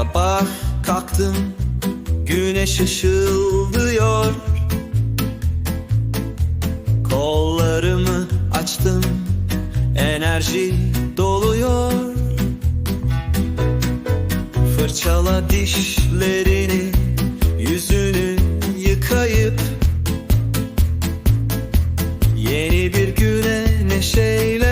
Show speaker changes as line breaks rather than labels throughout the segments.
Sabah kalktım güneş ışıldıyor. Kollarımı açtım enerji doluyor. Fırçala dişlerini yüzünü yıkayıp Yeni bir güne neşeyle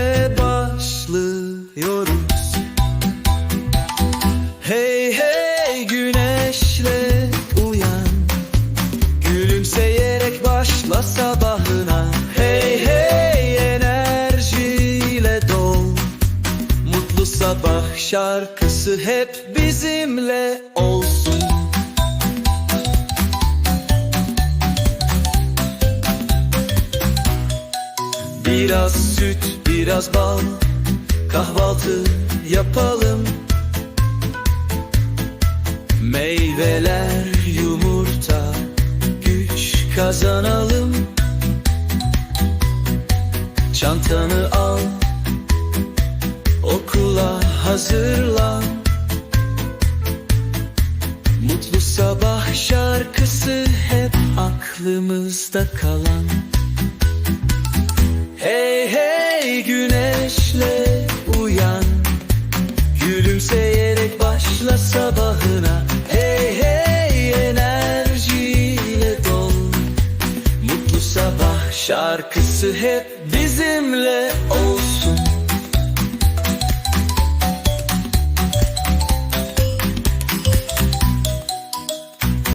sabahına. Hey hey enerjiyle dol. Mutlu sabah şarkısı hep bizimle olsun. Biraz süt, biraz bal Kahvaltı yapalım. Meyveler, yumurta Güç kazanalım Çantanı al Okula hazırlan Mutlu sabah şarkısı hep aklımızda kalan. Hey hey güneşle uyan. Gülümseyerek başla sabahına şarkısı hep bizimle ol